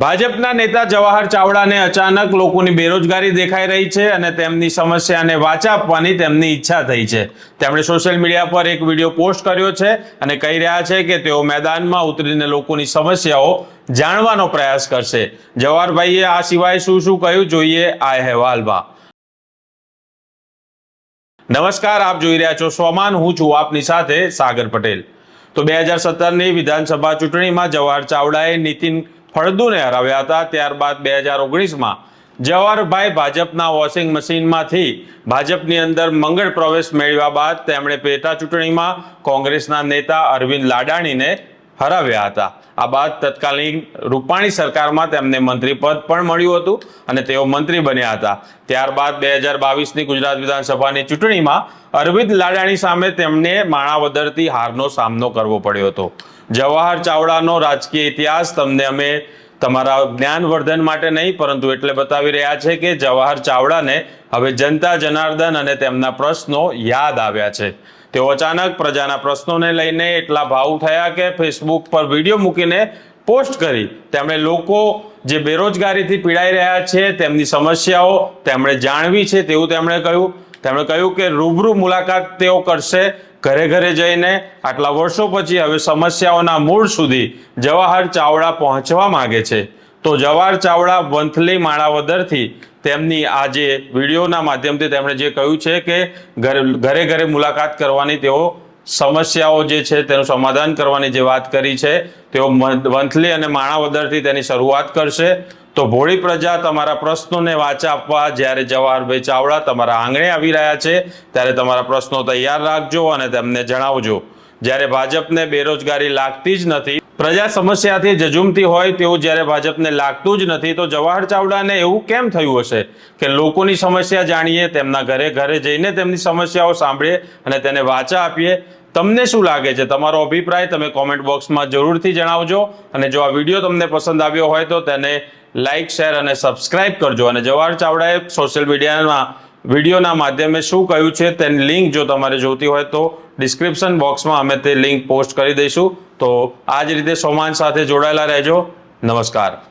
ભાજપના નેતા જવાહર ચાવડાને અચાનક લોકોની બેરોજગારી દેખાઈ રહી છે અને તેમની સમસ્યાને વાચા આપવાની તેમની ઈચ્છા થઈ છે. તેમણે સોશિયલ મીડિયા પર એક વીડિયો પોસ્ટ કર્યો છે અને કહી રહ્યા છે કે તેઓ મેદાનમાં ઉતરીને લોકોની સમસ્યાઓ જાણવાનો પ્રયાસ કરશે. જવાહરભાઈએ આ સિવાય શું શું કહ્યું જોઈએ આ અહેવાલમાં. નમસ્કાર, આપ જોઈ રહ્યા છો સ્વમાન. હું છું આપની સાથે સાગર પટેલ. તો બે હજાર સત્તરની વિધાનસભા ચૂંટણીમાં જવાહર ચાવડાએ નીતિન ફળદુને હરાવ્યા હતા. ત્યારબાદ બે હજાર ઓગણીસમાં જવાહરભાઈ ભાજપના વોશિંગ મશીનમાંથી ભાજપની અંદર મંગળ પ્રવેશ મેળવ્યા બાદ તેમણે પેટા ચૂંટણીમાં કોંગ્રેસના નેતા અરવિંદ લાડાણીને હરાવ્યા હતા. આ બાદ તત્કાલીન રૂપાણી સરકારમાં તેમને મંત્રી પદ પણ મળ્યું હતું અને તેઓ મંત્રી બન્યા હતા. ત્યારબાદ બે હજાર બાવીસની ગુજરાત વિધાનસભાની ચૂંટણીમાં અરવિંદ લાડાણી સામે તેમને માણાવદરથી હારનો સામનો કરવો પડ્યો હતો. જવાહર ચાવડાનો રાજકીય ઇતિહાસ તમને અમે તમારા જ્ઞાનવર્ધન માટે નહીં, પરંતુ એટલે બતાવી રહ્યા છે કે જવાહર ચાવડાને હવે જનતા જનાર્દન અને તેમના પ્રશ્નો યાદ આવ્યા છે. તેઓ અચાનક પ્રજાના પ્રશ્નોને લઈને એટલા ભાવ થયા કે ફેસબુક પર વીડિયો મૂકીને પોસ્ટ કરી. તેમણે લોકો જે બેરોજગારીથી પીડાઈ રહ્યા છે, તેમની સમસ્યાઓ તેમણે જાણવી છે તેવું તેમણે કહ્યું. તેમણે કહ્યું કે રૂબરૂ મુલાકાત તેઓ કરશે ઘરે ઘરે જઈને આટલા વર્ષો પછી હવે સમસ્યાઓના મૂળ સુધી જવાહર ચાવડા પહોંચવા માગે છે. તો જવાહર ચાવડા વંથલી માણાવદરથી તેમની આ જે વિડીયોના માધ્યમથી તેમણે જે કહ્યું છે કે ઘરે ઘરે ઘરે મુલાકાત કરવાની તેઓ સમસ્યાઓ જે છે તેનું સમાધાન કરવાની જે વાત કરી છે, તેઓ મંથલી અને માણાવદરથી તેની શરૂઆત કરશે. તો ભોળી પ્રજા તમારા પ્રશ્નોને વાચા આપવા જ્યારે જવાહરભાઈ ચાવડા તમારા આંગણે આવી રહ્યા છે, ત્યારે તમારા પ્રશ્નો તૈયાર રાખજો અને તેમને જણાવજો. જ્યારે ભાજપને બેરોજગારી લાગતી જ નથી, પ્રજા સમસ્યાથી જજુમતી હોય તેવું જ્યારે ભાજપને લાગતું જ નથી, તો જવાહર ચાવડાને એવું કેમ થયું હશે કે લોકોની સમસ્યા જાણીએ, તેમના ઘરે ઘરે જઈને તેમની સમસ્યાઓ સાંભળીએ અને તેને વાચા આપીએ? તમને શું લાગે છે? તમારો અભિપ્રાય તમે કોમેન્ટ બોક્સમાં જરૂરથી જણાવજો અને જો આ વીડિયો તમને પસંદ આવ્યો હોય તો તેને લાઇક શેર અને સબસ્ક્રાઇબ કરજો. અને જવાહર ચાવડાએ સોશિયલ મીડિયામાં વિડીયોના માધ્યમે શું કહ્યું છે તેની લિંક જો તમારે જોતી હોય તો ડિસ્ક્રિપ્શન બોક્સમાં અમે તે લિંક પોસ્ટ કરી દઈશું. તો આ જ રીતે સોમાન સાથે જોડાયેલા રહેજો. નમસ્કાર.